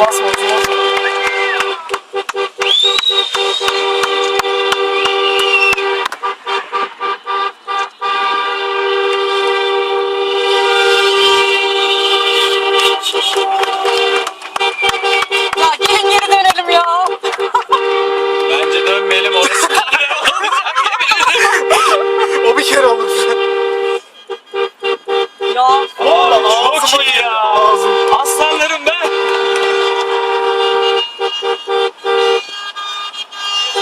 basma. basma.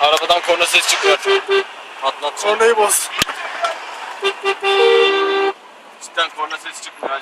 Arabadan korna ses çıkıyor. Patlat. Sonrayı boz. Cidden korna ses çıkmıyor.